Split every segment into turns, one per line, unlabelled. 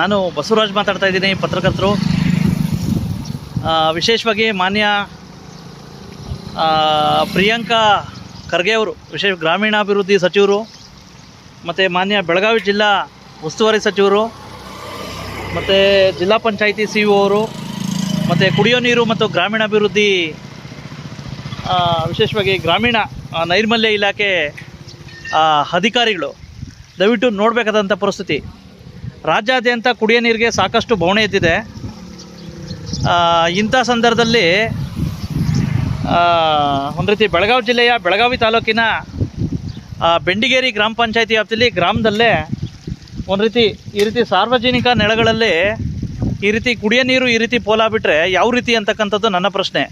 ನಾನು ಬಸವರಾಜ್ ಮಾತಾಡ್ತಾ ಇದ್ದೀನಿ, ಪತ್ರಕರ್ತರು. ವಿಶೇಷವಾಗಿ ಮಾನ್ಯ ಪ್ರಿಯಾಂಕಾ ಖರ್ಗೆ ಅವರು, ವಿಶೇಷ ಗ್ರಾಮೀಣಾಭಿವೃದ್ಧಿ ಸಚಿವರು, ಮತ್ತು ಮಾನ್ಯ ಬೆಳಗಾವಿ ಜಿಲ್ಲಾ ಉಸ್ತುವಾರಿ ಸಚಿವರು, ಮತ್ತು ಜಿಲ್ಲಾ ಪಂಚಾಯಿತಿ ಸಿ ಒ ಅವರು, ಮತ್ತು ಕುಡಿಯೋ ನೀರು ಮತ್ತು ಗ್ರಾಮೀಣಾಭಿವೃದ್ಧಿ ವಿಶೇಷವಾಗಿ ಗ್ರಾಮೀಣ ನೈರ್ಮಲ್ಯ ಇಲಾಖೆ ಅಧಿಕಾರಿಗಳು, ದಯವಿಟ್ಟು ನೋಡಬೇಕಾದಂಥ ಪರಿಸ್ಥಿತಿ. ರಾಜ್ಯಾದ್ಯಂತ ಕುಡಿಯೋ ನೀರಿಗೆ ಸಾಕಷ್ಟು ಬವಣೆ ಎದ್ದಿದೆ. ಇಂಥ ಸಂದರ್ಭದಲ್ಲಿ ಒಂದು ರೀತಿ ಬೆಳಗಾವಿ ಜಿಲ್ಲೆಯ ಬೆಳಗಾವಿ ತಾಲೂಕಿನ ಬೆಂಡಿಗೇರಿ ಗ್ರಾಮ ಪಂಚಾಯತಿ ವ್ಯಾಪ್ತಿಯಲ್ಲಿ ಗ್ರಾಮದಲ್ಲೇ ಒಂದು ರೀತಿ, ಈ ರೀತಿ ಸಾರ್ವಜನಿಕ ನೆಲಗಳಲ್ಲಿ ಈ ರೀತಿ ಕುಡಿಯೋ ನೀರು ಈ ರೀತಿ ಪೋಲ ಬಿಟ್ಟರೆ ಯಾವ ರೀತಿ ಅಂತಕ್ಕಂಥದ್ದು ನನ್ನ ಪ್ರಶ್ನೆ.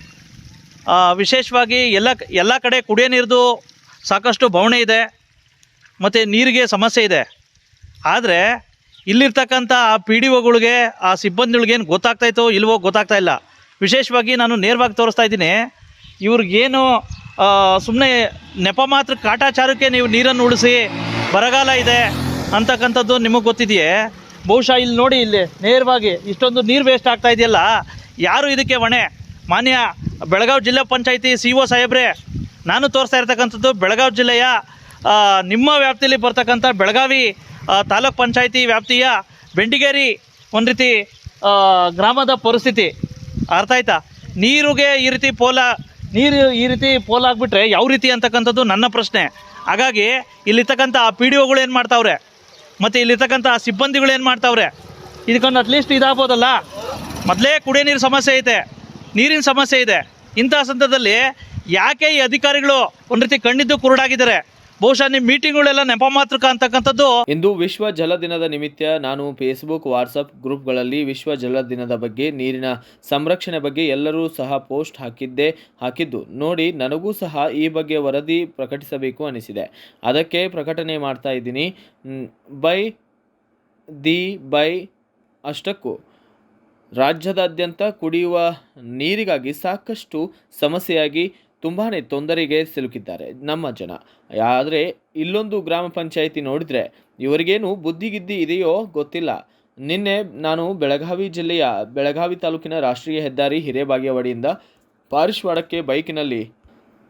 ವಿಶೇಷವಾಗಿ ಎಲ್ಲ ಎಲ್ಲ ಕಡೆ ಕುಡಿಯೋ ನೀರ್ದು ಸಾಕಷ್ಟು ಬವಣೆ ಇದೆ, ಮತ್ತು ನೀರಿಗೆ ಸಮಸ್ಯೆ ಇದೆ. ಆದರೆ ಇಲ್ಲಿರ್ತಕ್ಕಂಥ ಆ ಪಿ ಡಿ ಒಗಳಿಗೆ, ಆ ಸಿಬ್ಬಂದಿಗಳಿಗೆ ಏನು ಗೊತ್ತಾಗ್ತಾಯಿತ್ತೋ ಇಲ್ವೋ ಗೊತ್ತಾಗ್ತಾ ಇಲ್ಲ. ವಿಶೇಷವಾಗಿ ನಾನು ನೇರವಾಗಿ ತೋರಿಸ್ತಾ ಇದ್ದೀನಿ, ಇವ್ರಿಗೇನು ಸುಮ್ಮನೆ ನೆಪ ಮಾತ್ರ ಕಾಟಾಚಾರಕ್ಕೆ ನೀವು ನೀರನ್ನು ಉಳಿಸಿ, ಬರಗಾಲ ಇದೆ ಅಂತಕ್ಕಂಥದ್ದು ನಿಮಗೆ ಗೊತ್ತಿದೆಯೇ? ಬಹುಶಃ ಇಲ್ಲಿ ನೋಡಿ ಇಲ್ಲಿ ನೇರವಾಗಿ ಇಷ್ಟೊಂದು ನೀರು ವೇಸ್ಟ್ ಆಗ್ತಾ ಇದೆಯಲ್ಲ, ಯಾರು ಇದಕ್ಕೆ ಹೊಣೆ? ಮಾನ್ಯ ಬೆಳಗಾವಿ ಜಿಲ್ಲಾ ಪಂಚಾಯಿತಿ ಸಿ ಒ ಸಾಹೇಬ್ರೆ, ನಾನು ತೋರಿಸ್ತಾ ಇರ್ತಕ್ಕಂಥದ್ದು ಬೆಳಗಾವಿ ಜಿಲ್ಲೆಯ ನಿಮ್ಮ ವ್ಯಾಪ್ತಿಯಲ್ಲಿ ಬರ್ತಕ್ಕಂಥ ಬೆಳಗಾವಿ ತಾಲೂಕ್ ಪಂಚಾಯಿತಿ ವ್ಯಾಪ್ತಿಯ ಬೆಂಡಿಗೇರಿ ಒಂದು ರೀತಿ ಗ್ರಾಮದ ಪರಿಸ್ಥಿತಿ. ಅರ್ಥ ಆಯ್ತಾ? ನೀರಿಗೆ ಈ ರೀತಿ ಪೋಲ, ನೀರು ಈ ರೀತಿ ಪೋಲಾಗ್ಬಿಟ್ರೆ ಯಾವ ರೀತಿ ಅಂತಕ್ಕಂಥದ್ದು ನನ್ನ ಪ್ರಶ್ನೆ. ಹಾಗಾಗಿ ಇಲ್ಲಿರ್ತಕ್ಕಂಥ ಆ ಪಿ ಡಿ ಒಗಳು ಏನು ಮಾಡ್ತಾವ್ರೆ? ಮತ್ತು ಇಲ್ಲಿರ್ತಕ್ಕಂಥ ಆ ಸಿಬ್ಬಂದಿಗಳು ಏನು ಮಾಡ್ತಾವ್ರೆ? ಇದಕ್ಕೊಂದು ಅಟ್ಲೀಸ್ಟ್ ಇದಾಗ್ಬೋದಲ್ಲ? ಮೊದಲೇ ಕುಡಿಯೋ ನೀರು ಸಮಸ್ಯೆ ಐತೆ. ನೀರಿನ ಸಮಸ್ಯೆ ಇದೆ. ಇಂಥ ಸಂದರ್ಭದಲ್ಲಿ ಯಾಕೆ ಈ ಅಧಿಕಾರಿಗಳು ಒಂದು ರೀತಿ ಕಣ್ಣಿದ್ದು ಕುರುಡಾಗಿದ್ದಾರೆ? ಬಹುಶಃ ನಿಮ್ಮ ಮೀಟಿಂಗ್ಗಳೆಲ್ಲ ನೆಪ ಮಾತ್ರಕ ಅಂತಕ್ಕಂಥದ್ದು.
ಇಂದು ವಿಶ್ವ ಜಲ ದಿನದ ನಿಮಿತ್ತ ನಾನು ಫೇಸ್ಬುಕ್, ವಾಟ್ಸಪ್ ಗ್ರೂಪ್ಗಳಲ್ಲಿ ವಿಶ್ವ ಜಲ ದಿನದ ಬಗ್ಗೆ, ನೀರಿನ ಸಂರಕ್ಷಣೆ ಬಗ್ಗೆ ಎಲ್ಲರೂ ಸಹ ಪೋಸ್ಟ್ ಹಾಕಿದ್ದೆ, ಹಾಕಿದ್ದು. ನೋಡಿ, ನನಗೂ ಸಹ ಈ ಬಗ್ಗೆ ವರದಿ ಪ್ರಕಟಿಸಬೇಕು ಅನಿಸಿದೆ. ಅದಕ್ಕೆ ಪ್ರಕಟಣೆ ಮಾಡ್ತಾ ಇದ್ದೀನಿ. ಬೈ ದಿ ಬೈ ಅಷ್ಟಕ್ಕೂ. ರಾಜ್ಯದಾದ್ಯಂತ ಕುಡಿಯುವ ನೀರಿಗಾಗಿ ಸಾಕಷ್ಟು ಸಮಸ್ಯೆಯಾಗಿ ತುಂಬಾ ತೊಂದರೆಗೆ ಸಿಲುಕಿದ್ದಾರೆ ನಮ್ಮ ಜನ. ಆದರೆ ಇಲ್ಲೊಂದು ಗ್ರಾಮ ಪಂಚಾಯಿತಿ ನೋಡಿದರೆ ಇವರಿಗೇನು ಬುದ್ಧಿಗಿದ್ದಿ ಇದೆಯೋ ಗೊತ್ತಿಲ್ಲ. ನಿನ್ನೆ ನಾನು ಬೆಳಗಾವಿ ಜಿಲ್ಲೆಯ ಬೆಳಗಾವಿ ತಾಲೂಕಿನ ರಾಷ್ಟ್ರೀಯ ಹೆದ್ದಾರಿ ಹಿರೇಬಾಗೇವಾಡಿಯಿಂದ ಪಾರಿಶ್ವಾಡಕ್ಕೆ ಬೈಕಿನಲ್ಲಿ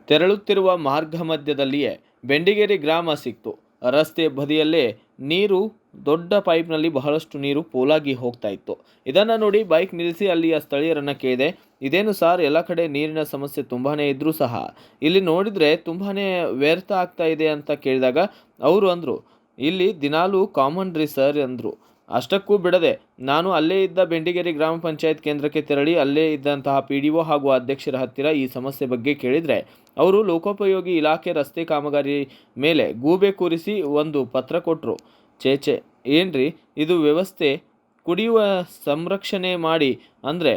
ತೆರಳುತ್ತಿರುವ ಮಾರ್ಗ ಮಧ್ಯದಲ್ಲಿಯೇ ಬೆಂಡಿಗೇರಿ ಗ್ರಾಮ ಸಿಕ್ತು. ರಸ್ತೆ ಬದಿಯಲ್ಲೇ ನೀರು, ದೊಡ್ಡ ಪೈಪ್ನಲ್ಲಿ ಬಹಳಷ್ಟು ನೀರು ಪೋಲಾಗಿ ಹೋಗ್ತಾ ಇತ್ತು. ಇದನ್ನು ನೋಡಿ ಬೈಕ್ ನಿಲ್ಲಿಸಿ ಅಲ್ಲಿಯ ಸ್ಥಳೀಯರನ್ನು ಕೇಳಿದೆ. ಇದೇನು ಸಾರ್ ಎಲ್ಲ ಕಡೆ ನೀರಿನ ಸಮಸ್ಯೆ ತುಂಬಾ ಇದ್ದರೂ ಸಹ, ಇಲ್ಲಿ ನೋಡಿದರೆ ತುಂಬಾ ವ್ಯರ್ಥ ಆಗ್ತಾ ಇದೆ ಅಂತ ಕೇಳಿದಾಗ ಅವರು ಅಂದರು, ಇಲ್ಲಿ ದಿನಾಲೂ ಕಾಮನ್ ರೀ ಸರ್ ಅಂದರು. ಅಷ್ಟಕ್ಕೂ ಬಿಡದೆ, ನಾನು ಅಲ್ಲೇ ಇದ್ದ ಬೆಂಡಿಗೇರಿ ಗ್ರಾಮ ಪಂಚಾಯತ್ ಕೇಂದ್ರಕ್ಕೆ ತೆರಳಿ ಅಲ್ಲೇ ಇದ್ದಂತಹ ಪಿ ಡಿ ಒ ಹಾಗೂ ಅಧ್ಯಕ್ಷರ ಹತ್ತಿರ ಈ ಸಮಸ್ಯೆ ಬಗ್ಗೆ ಕೇಳಿದರೆ, ಅವರು ಲೋಕೋಪಯೋಗಿ ಇಲಾಖೆ ರಸ್ತೆ ಕಾಮಗಾರಿ ಮೇಲೆ ಗೂಬೆ ಕೂರಿಸಿ ಒಂದು ಪತ್ರ ಕೊಟ್ಟರು ಚೇಚೆ ಏನ್ರಿ, ಇದು ವ್ಯವಸ್ಥೆ ಕುಡಿಯುವ ಸಂರಕ್ಷಣೆ ಮಾಡಿ ಅಂದರೆ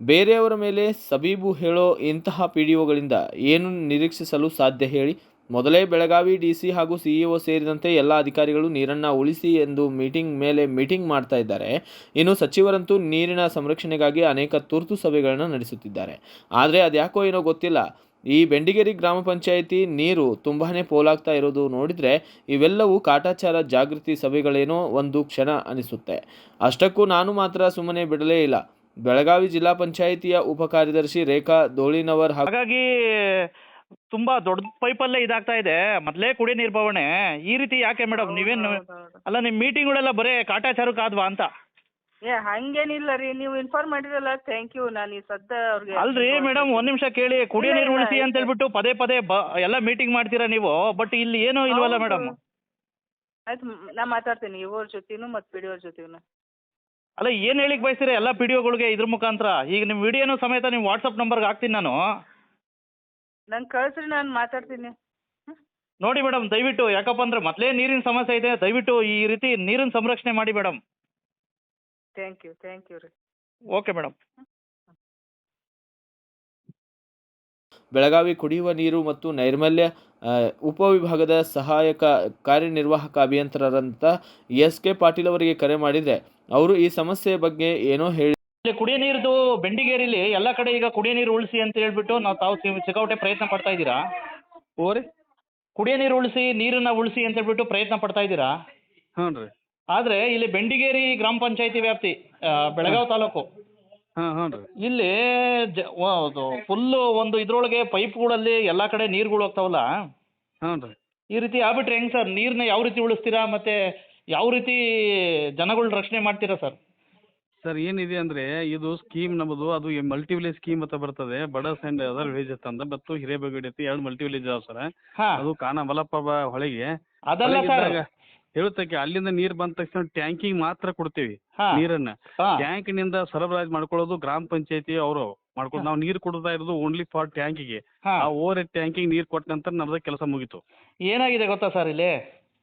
ಬೇರೆಯವರ ಮೇಲೆ ಸಬೀಬು ಹೇಳೋ ಇಂತಹ ಪಿ ಡಿ ಒಗಳಿಂದ ಏನು ನಿರೀಕ್ಷಿಸಲು ಸಾಧ್ಯ ಹೇಳಿ. ಮೊದಲೇ ಬೆಳಗಾವಿ ಡಿ ಸಿ ಹಾಗೂ ಸಿಇಒ ಸೇರಿದಂತೆ ಎಲ್ಲ ಅಧಿಕಾರಿಗಳು ನೀರನ್ನು ಉಳಿಸಿ ಎಂದು ಮೀಟಿಂಗ್ ಮೇಲೆ ಮೀಟಿಂಗ್ ಮಾಡ್ತಾ ಇದ್ದಾರೆ. ಇನ್ನು ಸಚಿವರಂತೂ ನೀರಿನ ಸಂರಕ್ಷಣೆಗಾಗಿ ಅನೇಕ ತುರ್ತು ಸಭೆಗಳನ್ನು ನಡೆಸುತ್ತಿದ್ದಾರೆ. ಆದರೆ ಅದ್ಯಾಕೋ ಏನೋ ಗೊತ್ತಿಲ್ಲ. ಈ ಬೆಂಡಿಗೇರಿ ಗ್ರಾಮ ಪಂಚಾಯಿತಿ ನೀರು ತುಂಬಾ ಪೋಲಾಗ್ತಾ ಇರೋದು ನೋಡಿದರೆ ಇವೆಲ್ಲವೂ ಕಾಟಾಚಾರ ಜಾಗೃತಿ ಸಭೆಗಳೇನೋ ಒಂದು ಕ್ಷಣ ಅನಿಸುತ್ತೆ. ಅಷ್ಟಕ್ಕೂ ನಾನು ಮಾತ್ರ ಸುಮ್ಮನೆ ಬಿಡಲೇ ಇಲ್ಲ. ಬೆಳಗಾವಿ ಜಿಲ್ಲಾ ಪಂಚಾಯಿತಿಯ ಉಪ ಕಾರ್ಯದರ್ಶಿ ರೇಖಾ ದೋಳಿನವರ್ ಹಾಗೂ
ಹಾಗಾಗಿ ತುಂಬಾ ದೊಡ್ಡ ಪೈಪಲ್ಲೇ ಇದಾಗ್ತಾ ಇದೆ. ಮೊದಲೇ ಕುಡಿ ನೀರ್ ಬವಣೆ ಈ ರೀತಿ ಯಾಕೆ ಮೇಡಮ್ ನೀವೇನು ಅಲ್ಲ ನಿಮ್ಮ ಮೀಟಿಂಗ್ಗಳೆಲ್ಲ ಬರೇ ಕಾಟಾಚಾರಕ್ಕೆ ಆದ್ವಾ ಅಂತ?
ಏ ಹಂಗೇನಿಲ್ಲ ರೀ. ನೀವು ಇನ್ಫಾರ್ಮ್ ಮಾಡಿರಲ್ಲ ಥ್ಯಾಂಕ್ ಯು ನಾನು ಈ ಸದ್ದ ಅವ್ರಿಗೆ
ಅಲ್ರಿ ಮೇಡಮ್ ಒಂದ್ ನಿಮಿಷ ಕೇಳಿ. ಕುಡಿಯ
ಇಲ್ಲ,
ನೀರು
ಇಲ್ಲ,
ಉಳಿಸಿ ಅಂತ
ಇಲ್ಲ.
ಹೇಳ್ಬಿಟ್ಟು ಪದೇ ಪದೇ ಬ ಎಲ್ಲ ಮೀಟಿಂಗ್ ಮಾಡ್ತೀರಾ ನೀವು? ಬಟ್ ಇಲ್ಲಿ ಏನೋ ಇಲ್ವಲ್ಲ ಮೇಡಮ್
ಆಯ್ತು ನಾ ಮಾತಾಡ್ತೀನಿ. ಇವ್ರ ಜೊತೆನೂ ಮತ್ತು ಪಿ ಡಿ ಅವ್ರ ಜೊತೆನೂ.
ಅಲ್ಲ ಏನು ಹೇಳಿಕ್ ಬಯಸ್ತೀರಾ? ಎಲ್ಲ ಪಿ ಡಿ ಒಗಳಿಗೆ ಇದ್ರ ಮುಖಾಂತರ. ಈಗ ನಿಮ್ಮ ವಿಡಿಯೋನು ಸಮೇತ ನಿಮ್ಮ ವಾಟ್ಸಪ್ ನಂಬರ್ಗೆ ಹಾಕ್ತೀನಿ ನಾನು.
ನಂಗೆ ಕಳಿಸ್ರಿ ನಾನು ಮಾತಾಡ್ತೀನಿ.
ನೋಡಿ ಮೇಡಮ್ ದಯವಿಟ್ಟು ಯಾಕಪ್ಪ ಅಂದ್ರೆ ಮೊದಲೇ ನೀರಿನ ಸಮಸ್ಯೆ ಇದೆ. ದಯವಿಟ್ಟು ಈ ರೀತಿ ನೀರಿನ ಸಂರಕ್ಷಣೆ ಮಾಡಿ madam
thank you thank you ರೀ.
ಓಕೆ ಮೇಡಮ್
ಬೆಳಗಾವಿ ಕುಡಿಯುವ ನೀರು ಮತ್ತು ನೈರ್ಮಲ್ಯ ಉಪವಿಭಾಗದ ಸಹಾಯಕ ಕಾರ್ಯನಿರ್ವಾಹಕ ಅಭಿಯಂತರರಂತ ಎಸ್ ಕೆ ಪಾಟೀಲ್ ಅವರಿಗೆ ಕರೆ ಮಾಡಿದರೆ ಅವರು ಈ ಸಮಸ್ಯೆ ಬಗ್ಗೆ ಏನೋ ಹೇಳಿ
ಕುಡಿಯ ನೀರ್ದು ಬೆಂಡಿಗೇರಿಲಿ ಎಲ್ಲ ಕಡೆ ಈಗ ಕುಡಿಯ ನೀರು ಉಳಿಸಿ ಅಂತ ಹೇಳ್ಬಿಟ್ಟು ನಾವು ತಾವು ಸಿಗೌಟೆ ಸಿಕ್ಕಾಪಟ್ಟೆ ಪ್ರಯತ್ನ ಪಡ್ತಾ ಇದ್ದೀರಾ?
ಓರಿ ಕುಡಿಯ
ಕುಡಿಯೋ ನೀರು ಉಳಿಸಿ ನೀರನ್ನ ಉಳಿಸಿ ಅಂತ ಹೇಳ್ಬಿಟ್ಟು ಪ್ರಯತ್ನ ಪಡ್ತಾ ಇದ್ದೀರಾ?
ಹ್ಞೂ ರೀ.
ಆದರೆ ಇಲ್ಲಿ ಬೆಂಡಿಗೇರಿ ಗ್ರಾಮ ಪಂಚಾಯತಿ ವ್ಯಾಪ್ತಿ ಬೆಳಗಾವಿ ತಾಲೂಕು
ಹಾಂ ಹ್ಞೂ ರೀ.
ಇಲ್ಲಿ ಜ ಫುಲ್ಲು ಒಂದು ಇದ್ರೊಳಗೆ ಪೈಪ್ಗಳಲ್ಲಿ ಎಲ್ಲಾ ಕಡೆ ನೀರುಗಳು ಹೋಗ್ತಾವಲ್ಲ?
ಹ್ಞೂ ರೀ.
ಈ ರೀತಿ ಆಗ್ಬಿಟ್ರೆ ಹೆಂಗ್ ಸರ್? ನೀರ್ನ ಯಾವ ರೀತಿ ಉಳಿಸ್ತೀರಾ ಮತ್ತೆ ಯಾವ ರೀತಿ ಜನಗಳ ರಕ್ಷಣೆ ಮಾಡ್ತೀರಾ ಸರ್?
ಸರ್ ಏನಿದೆ ಅಂದ್ರೆ ಇದು ಸ್ಕೀಮ್ ನಮ್ಮದು ಅದು ಮಲ್ಟಿ ವಿಲೇಜ್ ಸ್ಕೀಮ್ ಅಂತ ಬರ್ತದೆ. ಬಡಸ್ ಆ್ಯಂಡ್ ಅದರ್ ವಿಲೇಜ್ ಅಂತ ಮತ್ತು ಹಿರೇಬಗಡಿ ಐತಿ ಎರಡು ಮಲ್ಟಿ ವಿಲೇಜ್ ಅದಾವೆ ಸರ್.
ಹಾಂ.
ಅದು ಕಾನ ಹೊಳಿಗೆ ಹೊಳೆಗೆ.
ಅದಲ್ಲ ಸರ್.
ಹೊಳೆಗಿದ್ದಾಗ ಅಲ್ಲಿಂದ ನೀರ್ ಬಂದ ತಕ್ಷಣ ಟ್ಯಾಂಕಿಗೆ ಮಾತ್ರ ಕೊಡ್ತೀವಿ
ಹಾಂ.
ನೀರನ್ನ. ಟ್ಯಾಂಕ್ನಿಂದ ಸರಬರಾಜು ಮಾಡ್ಕೊಳ್ಳೋದು ಗ್ರಾಮ ಪಂಚಾಯತಿ ಅವರು ಮಾಡ್ಕೊಂಡು ನಾವು ನೀರ್ ಕೊಡ್ತಾ ಇರೋದು ಓನ್ಲಿ ಫಾರ್ ಟ್ಯಾಂಕಿಗೆ ಆ
ಹಾಂ.
ಓವರ್ ಟ್ಯಾಂಕಿಗೆ ನೀರ್ ಕೊಟ್ಟ ನಂತರ ನಮ್ದು ಕೆಲಸ ಮುಗೀತು.
ಏನಾಗಿದೆ ಗೊತ್ತಾ ಸರ್ ಇಲ್ಲಿ?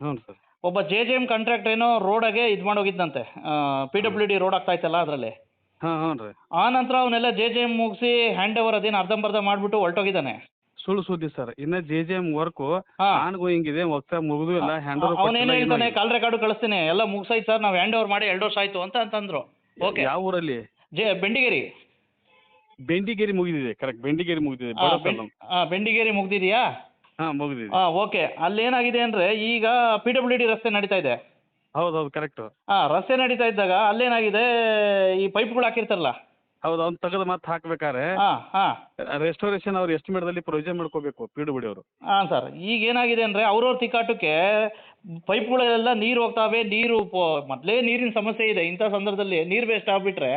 ಹ್ಞೂ ಸರ್.
ಒಬ್ಬ ಜೆ ಜೆ ಎಂ ಕಾಂಟ್ರಾಕ್ಟರ್ ಏನೋ ರೋಡಾಗೆ ಇದು ಮಾಡೋಗಿದ್ದಂತೆ ಪಿ ಡಬ್ಲ್ಯೂ ಡಿ ರೋಡ್ ಆಗ್ತಾ ಇತ್ತಲ್ಲ ಅದರಲ್ಲಿ.
ಹಾ ಹ್ಞೂ ರೀ.
ಆ ನಂತರ ಅವನ್ನೆಲ್ಲ ಜೆ ಜೆ ಎಂ ಮುಗಿಸಿ ಹ್ಯಾಂಡ್ ಓವರ್ ಅದೇನು ಅರ್ಧಂಬರ್ಧ ಮಾಡಿಬಿಟ್ಟು ಹೊರಟೋಗಿದ್ದಾನೆ.
ಸುಳ್ಳು ಸುದ್ದಿ ಸರ್. ಇನ್ನ ಜೆ ಜೆ ಎಂ ವರ್ಕು
ಹಾಂ.
ಆನ್ ಗೋಯಿಂಗ್ ಇದೆ ಹೊಸ ಮುಗಿದು ಇಲ್ಲ ಹ್ಯಾಂಡ್
ಅವನೇನು ಹೇಳ್ತಾನೆ ಕಾಲ್ ರೆಕಾರ್ಡು ಕಳಿಸ್ತೀನಿ. ಎಲ್ಲ ಮುಗಿಸಾಯ್ತು ಸರ್ ನಾವು ಹ್ಯಾಂಡ್ ಓವರ್ ಮಾಡಿ ಎರಡು ವರ್ಷ ಆಯ್ತು ಅಂತ ಅಂತಂದ್ರು. ಓಕೆ
ಯಾವ ಊರಲ್ಲಿ?
ಜೆ ಬೆಂಡಿಗೇರಿ.
ಬೆಂಡಿಗೇರಿ ಮುಗಿದಿದೆ ಕರೆಕ್ಟ್ ಬೆಂಡಿಗೇರಿ ಮುಗಿದಿದೆ
ಆ,
ಬಡ
ಬೆಂ- ಆ, ಬೆಂಡಿಗೇರಿ ಮುಗ್ದಿದೆಯಾ?
ಹಾಂ ಮುಗಿದಿದೆ.
ಹಾಂ ಓಕೆ ಅಲ್ಲೇನಾಗಿದೆ ಅಂದ್ರೆ ಈಗ ಪಿ ಡಬ್ಲ್ಯೂ ಡಿ ರಸ್ತೆ ನಡೀತಾ ಇದೆ.
ಹೌದು ಹೌದು ಕರೆಕ್ಟ್
ಆ ರಸ್ತೆ ನಡೀತಾ ಇದ್ದಾಗ ಅಲ್ಲೇನಾಗಿದೆ ಈ ಪೈಪ್ಗಳು ಹಾಕಿರ್ತಾರಲ್ಲ?
ಹೌದು ಅವ್ನು ತೆಗೆದು ಮತ್ತೆ ಹಾಕ್ಬೇಕಾದ್ರೆ
ಹಾಂ ಹಾಂ.
ರೆಸ್ಟೋರೇಷನ್ ಅವ್ರು ಎಸ್ಟಿಮೇಟ್ದಲ್ಲಿ ಪ್ರೊವಿಷನ್ ಮಾಡ್ಕೋಬೇಕು ಪಿ ಡಬ್ಲ್ಯೂ ಅವರು.
ಹಾಂ ಸರ್. ಈಗ ಏನಾಗಿದೆ ಅಂದ್ರೆ ಅವ್ರವ್ರ ತಿಕ್ಕಾಟಕ್ಕೆ ಪೈಪ್ಗಳೆಲ್ಲ ನೀರು ಹೋಗ್ತಾವೆ ನೀರು ಮೊದಲೇ ನೀರಿನ ಸಮಸ್ಯೆ ಇದೆ. ಇಂಥ ಸಂದರ್ಭದಲ್ಲಿ ನೀರು ವೇಸ್ಟ್ ಆಗ್ಬಿಟ್ರೆ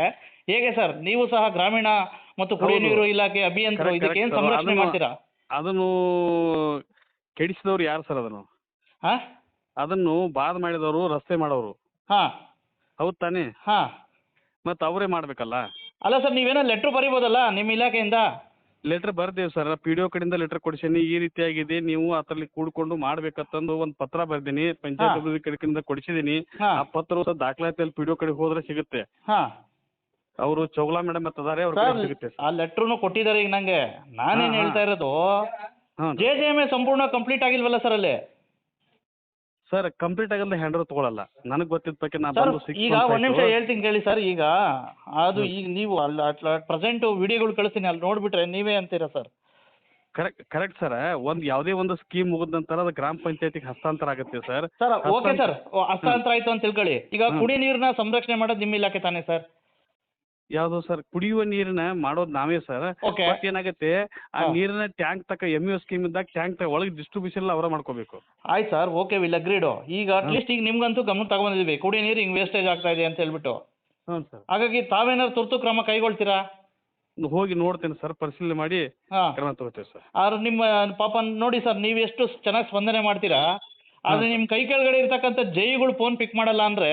ಹೇಗೆ ಸರ್? ನೀವು ಸಹ ಗ್ರಾಮೀಣ ಮತ್ತು ಕುಡಿಯುವ. ನೀರು ಇಲಾಖೆ ಅಭಿಯಂತರ ಇದಕ್ಕೆ ಏನು ಸಂರಕ್ಷಣೆ ಮಾಡ್ತೀರಾ?
ಅದನ್ನು ಕೆಡಿಸಿದವ್ರು ಯಾರು ಸರ್ ಅದನ್ನು?
ಹಾಂ?
ಅದನ್ನು ಬಾದ್ ಮಾಡಿದವರು ರಸ್ತೆ ಮಾಡೋರು.
ಹಾಂ.
ಹೌದು ತಾನೇ?
ಹಾಂ.
ಮತ್ತೆ ಅವರೇ ಮಾಡ್ಬೇಕಲ್ಲ?
ಅಲ್ಲ ಸರ್ ನೀವೇನೋ ಲೆಟ್ರ್ ಬರಿಬೋದಲ್ಲ ನಿಮ್ಮ ಇಲಾಖೆಯಿಂದ?
ಲೆಟರ್ ಬರ್ದೇವು ಸರ್ ಪಿ ಡಿ ಒ ಕಡೆಯಿಂದ ಲೆಟರ್ ಕೊಡಿಸೀನಿ. ಈ ರೀತಿಯಾಗಿದೆ ನೀವು ಅದರಲ್ಲಿ ಕೂಡ್ಕೊಂಡು ಮಾಡ್ಬೇಕಂತಂದು ಒಂದು ಪತ್ರ ಬರ್ದೀನಿ. ಪಂಚಾಯತ್. ಅಭಿವೃದ್ಧಿ ಕಡೆಯಿಂದ ಕೊಡಿಸಿದೀನಿ.
ಹಾಂ.
ಆ ಪತ್ರ ದಾಖಲಾತಿಯಲ್ಲಿ ಪಿ ಡಿ ಒ ಕಡೆ ಹೋದ್ರೆ ಸಿಗುತ್ತೆ.
ಹಾಂ.
ಅವರು ಚೌಲಾ ಮೇಡಮ್ ಅಂತ ಅದಾರೆ ಅವ್ರ
ಸರ್
ಕಡೆ ಸಿಗುತ್ತೆ
ಆ ಲೆಟ್ರ್ ಕೊಟ್ಟಿದ್ದಾರೆ ಈಗ ನಂಗೆ. ನಾನೇನ್. ಹೇಳ್ತಾ ಇರೋದು?
ಹಾಂ
ಜೆ ಜೆ ಎಂ ಎ ಸಂಪೂರ್ಣ ಕಂಪ್ಲೀಟ್ ಆಗಿಲ್ವಲ್ಲ ಸರ್ ಅಲ್ಲಿ?
ಸರ್ ಕಂಪ್ಲೀಟ್ ಆಗಲ್ಲ ಹ್ಯಾಂಡ್ ಓವರ್ ತಗೊಳಲ್ಲ. ನನಗೆ ಗೊತ್ತಿದ್ದ ಬಗ್ಗೆ ನಾನು
ಸರ್
ಬಂದು ಸಿಕ್ಸ್
ಈಗ ಒಂದ್ ನಿಮಿಷ ಹೇಳ್ತೀನಿ ಕೇಳಿ ಸರ್ ಈಗ ಅದು ಈಗ ನೀವು ಅಲ್ಲಿ ಪ್ರೆಸೆಂಟ್ ವಿಡಿಯೋಗಳು ಕಳಿಸ್ತೀನಿ ಅಲ್ಲಿ ನೋಡ್ಬಿಟ್ರೆ ನೀವೇ ಅಂತೀರಾ ಸರ್
ಕರೆಕ್ಟ್ ಕರೆಕ್ಟ್ ಸರ್ ಒಂದು ಯಾವುದೇ ಒಂದು ಸ್ಕೀಮ್ ಮುಗಿದ ನಂತರ ಅದು ಗ್ರಾಮ ಪಂಚಾಯತಿಗೆ ಹಸ್ತಾಂತರ ಆಗುತ್ತೆ ಸರ್
ಸರ್ ಓಕೆ
ಹಸ್ತಾಂತರ-
ಸರ್ ಹಸ್ತಾಂತರ ಆಯ್ತು ಅಂತ ತಿಳ್ಕೊಳ್ಳಿ ಈಗ ಕುಡಿ ನೀರನ್ನ ಸಂರಕ್ಷಣೆ ಮಾಡೋದು ನಿಮ್ಮ ಇಲಾಖೆ ತಾನೇ ಸರ್
ಯಾವುದು ಸರ್ ಕುಡಿಯುವ ನೀರನ್ನ ಮಾಡೋದು ನಾವೇ ಸರ್.
ಓಕೆ
ಬಟ್ ಏನಾಗುತ್ತೆ ಆ
ಹಾ.
ನೀರಿನ ಟ್ಯಾಂಕ್ ತಕ ಎಂ ಯು ಸ್ಕೀಮ್ ಇದ್ದಾಗ ಟ್ಯಾಂಕ್ ತಕ ಒಳಗೆ ಡಿಸ್ಟ್ರಿಬ್ಯೂಷನ್ ಅವರ ಮಾಡ್ಕೋಬೇಕು.
ಆಯ್ತು ಸರ್ ಓಕೆ ವಿಲ್ ಅಗ್ರೀಡು ಈಗ ಅಟ್ಲೀಸ್ಟ್ ಈಗ ನಿಮ್ಗಂತೂ ಗಮನ ತಗೊಂಡಿದ್ವಿ ಕುಡಿಯ ನೀರು ಹಿಂಗೆ ವೇಸ್ಟೇಜ್ ಆಗ್ತಾ ಇದೆ ಅಂತ ಹೇಳ್ಬಿಟ್ಟು.
ಹ್ಞೂ ಸರ್.
ಹಾಗಾಗಿ ತಾವೇನಾದ್ರು ತುರ್ತು ಕ್ರಮ ಕೈಗೊಳ್ತೀರಾ?
ಹೋಗಿ ನೋಡ್ತೇನೆ ಸರ್ ಪರಿಶೀಲನೆ ಮಾಡಿ
ಹಾಂ.
ಕ್ರಮ ತಗೋತೇವೆ ಸರ್.
ಆದ್ರೆ ನಿಮ್ಮ ಪಾಪ ನೋಡಿ ಸರ್ ನೀವು ಎಷ್ಟು ಚೆನ್ನಾಗಿ ಸ್ಪಂದನೆ ಮಾಡ್ತೀರಾ ಆದ್ರೆ ನಿಮ್ಮ ಕೈ ಕೆಳಗಡೆ ಇರ್ತಕ್ಕಂಥ ಜೈಗಳು ಫೋನ್ ಪಿಕ್ ಮಾಡಲ್ಲ ಅಂದ್ರೆ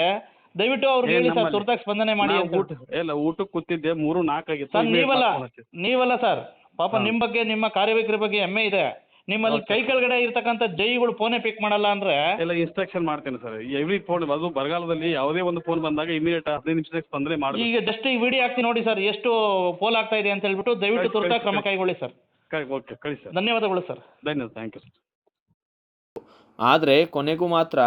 ದಯವಿಟ್ಟು ಅವ್ರಿಗೆ
ಏ,
ಹೇಳಿ ಸರ್
ನಮ್ಮಲ್ಲಿ-
ತುರ್ತಾಗಿ ಸ್ಪಂದನೆ ಮಾಡಿ
ನಾವು
ಅಂತ
ಊಟ ಇಲ್ಲ ಊಟಕ್ಕೆ ಕೂತಿದ್ದೆ ಮೂರು ನಾಲ್ಕು ಆಗಿತ್ತು
ಸರ್
ಇಮೇಲ್
ನೀವಲ್ಲ
ಹಚ್ಚಿದ್ದೆ.
ನೀವಲ್ಲ ಸರ್. ಪಾಪ
ನಿಮ್
ನಿಮ್ಮ ಬಗ್ಗೆ ನಿಮ್ಮ ಕಾರ್ಯವೈಖರಿ ಬಗ್ಗೆ ಹೆಮ್ಮೆ ಇದೆ. ನಿಮ್ಮಲ್ಲಿ. ಕೈ ಕೆಳಗಡೆ ಇರ್ತಕ್ಕಂಥ ಜೈಗಳು ಫೋನೇ ಪಿಕ್ ಮಾಡಲ್ಲ ಅಂದ್ರೆ
ಎಲ್ಲ ಇನ್ಸ್ಟ್ರಕ್ಷನ್ ಮಾಡ್ತೇನೆ ಸರ್. ಎವ್ರಿ ಫೋನ್ ಅದು ಬರಗಾಲದಲ್ಲಿ ಯಾವುದೇ ಒಂದು ಫೋನ್ ಬಂದಾಗ ಇಮಿಡಿಯೇಟ್ ಹದಿನೈದು ನಿಮಿಷದಾಗ ಸ್ಪಂದನೆ ಮಾಡಿ
ಈಗ ಜಸ್ಟ್ ಈ ವಿಡಿಯೋ ಹಾಕ್ತೀನಿ ನೋಡಿ ಸರ್ ಎಷ್ಟು ಪೋಲ್ ಆಗ್ತಾ ಇದೆ ಅಂತ ಹೇಳ್ಬಿಟ್ಟು ದಯವಿಟ್ಟು
ಕಳ್ಸಿ,
ತುರ್ತಾಗಿ ಕ್ರಮ
ಕಳ್ಸಿ.
ಕೈಗೊಳ್ಳಿ ಸರ್.
ಓಕೆ ಕಳಿ ಸರ್.
ಧನ್ಯವಾದಗಳು ಸರ್.
ಧನ್ಯವಾದ ಥ್ಯಾಂಕ್ ಯು ಸರ್
ಆದರೆ ಕೊನೆಗೂ ಮಾತ್ರ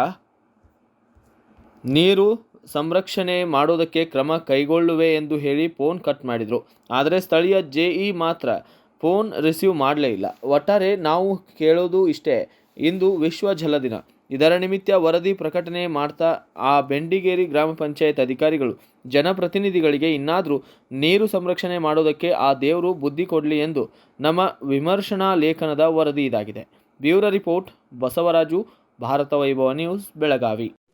ನೀರು ಸಂರಕ್ಷಣೆ ಮಾಡೋದಕ್ಕೆ ಕ್ರಮ ಕೈಗೊಳ್ಳುವೆ ಎಂದು ಹೇಳಿ ಫೋನ್ ಕಟ್ ಮಾಡಿದರು. ಆದರೆ ಸ್ಥಳೀಯ ಜೆಇ ಮಾತ್ರ ಫೋನ್ ರಿಸೀವ್ ಮಾಡಲೇ ಇಲ್ಲ. ಒಟ್ಟಾರೆ ನಾವು ಕೇಳೋದು ಇಷ್ಟೇ, ಇಂದು ವಿಶ್ವ ಜಲ ದಿನ. ಇದರ ನಿಮಿತ್ತ ವರದಿ ಪ್ರಕಟಣೆ ಮಾಡ್ತಾ ಆ ಬೆಂಡಿಗೇರಿ ಗ್ರಾಮ ಪಂಚಾಯತ್ ಅಧಿಕಾರಿಗಳು, ಜನಪ್ರತಿನಿಧಿಗಳಿಗೆ ಇನ್ನಾದರೂ ನೀರು ಸಂರಕ್ಷಣೆ ಮಾಡೋದಕ್ಕೆ ಆ ದೇವರು ಬುದ್ಧಿ ಕೊಡಲಿ ಎಂದು ನಮ್ಮ ವಿಮರ್ಶನಾ ಲೇಖನದ ವರದಿ ಇದಾಗಿದೆ. Bureau report, Basavaraju, Bharata Vaibhava news, Belagavi.